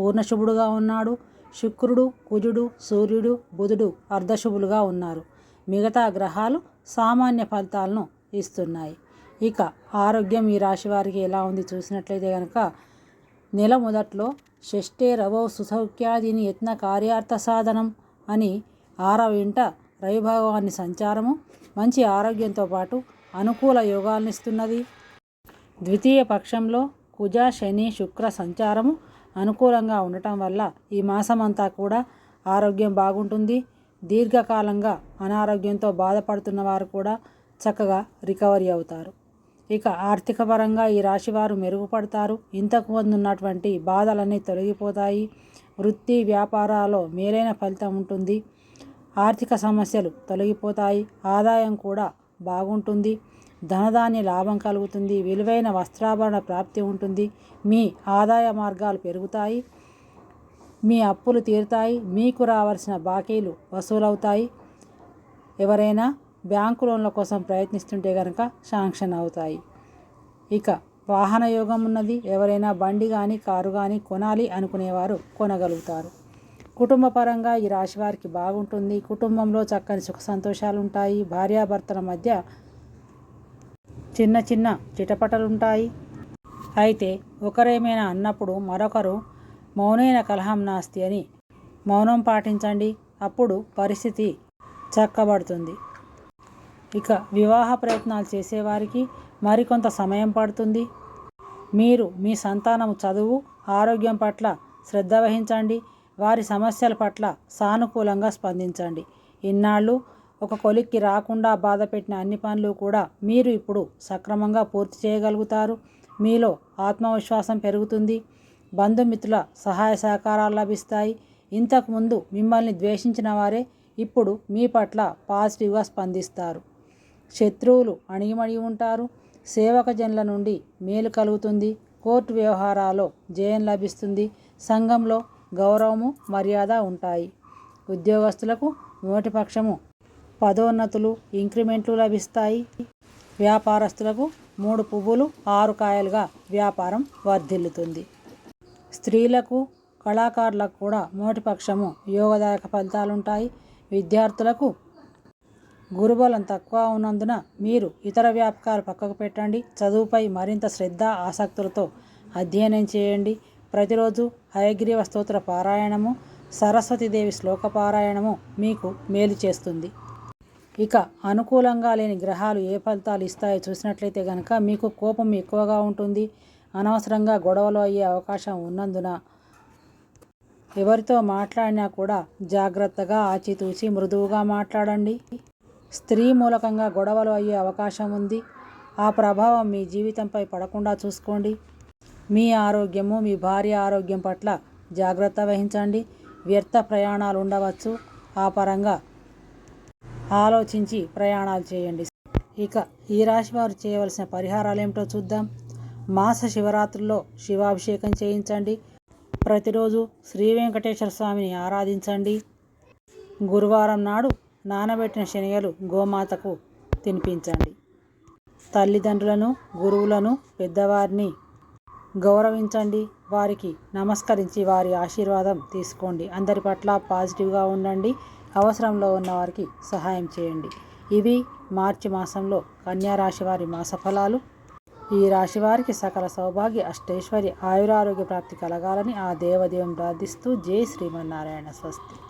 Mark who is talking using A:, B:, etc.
A: పూర్ణశుభుడుగా ఉన్నాడు. శుక్రుడు కుజుడు సూర్యుడు బుధుడు అర్ధశుభులుగా ఉన్నారు. మిగతా గ్రహాలు సామాన్య ఫలితాలను ఇస్తున్నాయి. ఇక ఆరోగ్యం ఈ రాశి వారికి ఎలా ఉంది చూసినట్లయితే కనుక నెల మొదట్లో షష్ఠే రవో సుసౌఖ్యాదిని యత్న కార్యార్థ సాధనం అని ఆరవ ఇంట రవిభగవాన్ని సంచారము మంచి ఆరోగ్యంతో పాటు అనుకూల యోగాలనిస్తున్నది ద్వితీయ పక్షంలో కుజ శని శుక్ర సంచారము అనుకూలంగా ఉండటం వల్ల ఈ మాసమంతా కూడా ఆరోగ్యం బాగుంటుంది. దీర్ఘకాలంగా అనారోగ్యంతో బాధపడుతున్న వారు కూడా చక్కగా రికవరీ అవుతారు. ఇక ఆర్థిక పరంగా ఈ రాశివారు మెరుగుపడతారు. ఇంతకు ముందు ఉన్నటువంటి బాధలన్నీ తొలగిపోతాయి. వృత్తి వ్యాపారాల్లో మేలైన ఫలితం ఉంటుంది. ఆర్థిక సమస్యలు తొలగిపోతాయి. ఆదాయం కూడా బాగుంటుంది. ధనధాన్య లాభం కలుగుతుంది. విలువైన వస్త్రాభరణ ప్రాప్తి ఉంటుంది. మీ ఆదాయ మార్గాలు పెరుగుతాయి. మీ అప్పులు తీరుతాయి. మీకు రావాల్సిన బాకీలు వసూలవుతాయి. ఎవరైనా బ్యాంకు లోన్ల కోసం ప్రయత్నిస్తుంటే కనుక శాంక్షన్ అవుతాయి. ఇక వాహన యోగం ఉన్నది. ఎవరైనా బండి కానీ కారు కానీ కొనాలి అనుకునేవారు కొనగలుగుతారు. కుటుంబపరంగా ఈ రాశి వారికి బాగుంటుంది. కుటుంబంలో చక్కని సుఖ సంతోషాలు ఉంటాయి భార్యాభర్తల మధ్య చిన్న చిన్న చిటపటలుంటాయి. అయితే ఒకరేమైనా అన్నప్పుడు మరొకరు మౌనైన కలహం నాస్తి అని మౌనం పాటించండి. అప్పుడు పరిస్థితి చక్కబడుతుంది. ఇక వివాహ ప్రయత్నాలు చేసేవారికి మరికొంత సమయం పడుతుంది. మీరు మీ సంతానం చదువు ఆరోగ్యం పట్ల శ్రద్ధ వహించండి. వారి సమస్యల పట్ల సానుకూలంగా స్పందించండి. ఇన్నాళ్ళు ఒక కొలిక్కి రాకుండా బాధ పెట్టిన అన్ని పనులు కూడా మీరు ఇప్పుడు సక్రమంగా పూర్తి చేయగలుగుతారు. మీలో ఆత్మవిశ్వాసం పెరుగుతుంది. బంధుమిత్రుల సహాయ సహకారాలు లభిస్తాయి. ఇంతకుముందు మిమ్మల్ని ద్వేషించిన వారే ఇప్పుడు మీ పట్ల పాజిటివ్గా స్పందిస్తారు. శత్రువులు అణిగిమణి ఉంటారు. సేవక జనుల నుండి మేలు కలుగుతుంది. కోర్టు వ్యవహారాల్లో జయం లభిస్తుంది. సంఘంలో గౌరవము మర్యాద ఉంటాయి. ఉద్యోగస్తులకు నోటిపక్షము పదోన్నతులు ఇంక్రిమెంట్లు లభిస్తాయి. వ్యాపారస్తులకు మూడు పువ్వులు ఆరు కాయలుగా వ్యాపారం వర్ధిల్లుతుంది. స్త్రీలకు కళాకారులకు కూడా మోటిపక్షము యోగదాయక ఫలితాలుంటాయి. విద్యార్థులకు గురుబలం తక్కువ ఉన్నందున మీరు ఇతర వ్యాపకాలు పక్కకు పెట్టండి. చదువుపై మరింత శ్రద్ధ ఆసక్తులతో అధ్యయనం చేయండి. ప్రతిరోజు హయగ్రీవ స్తోత్ర పారాయణము సరస్వతీదేవి శ్లోక పారాయణము మీకు మేలు చేస్తుంది. ఇక అనుకూలంగా లేని గ్రహాలు ఏ ఫలితాలు ఇస్తాయో చూసినట్లయితే కనుక మీకు కోపం ఎక్కువగా ఉంటుంది. అనవసరంగా గొడవలు అయ్యే అవకాశం ఉన్నందున ఎవరితో మాట్లాడినా కూడా జాగ్రత్తగా ఆచితూచి మృదువుగా మాట్లాడండి. స్త్రీ మూలకంగా గొడవలు అయ్యే అవకాశం ఉంది. ఆ ప్రభావం మీ జీవితంపై పడకుండా చూసుకోండి. మీ ఆరోగ్యము మీ భార్య ఆరోగ్యం పట్ల జాగ్రత్త వహించండి. వ్యర్థ ప్రయాణాలు ఉండవచ్చు ఆ పరంగా ఆలోచించి ప్రయాణాలు చేయండి. ఇక ఈ రాశి వారు చేయవలసిన పరిహారాలు ఏమిటో చూద్దాం. మాస శివరాత్రుల్లో శివాభిషేకం చేయించండి. ప్రతిరోజు శ్రీ వెంకటేశ్వర స్వామిని ఆరాధించండి. గురువారం నాడు నానబెట్టిన శనగలు గోమాతకు తినిపించండి. తల్లిదండ్రులను గురువులను పెద్దవారిని గౌరవించండి. వారికి నమస్కరించి వారి ఆశీర్వాదం తీసుకోండి. అందరి పట్ల పాజిటివ్గా ఉండండి. అవసరంలో ఉన్న వారికి సహాయం చేయండి. ఇవి మార్చి మాసంలో కన్యా రాశి వారి మాస ఫలాలు. ఈ రాశి వారికి సకల సౌభాగ్య అష్టైశ్వర్య ఆయురారోగ్య ప్రాప్తి కలగాలని ఆ దేవదేవం ప్రార్థిస్తూ జై శ్రీమన్నారాయణ స్వస్తి.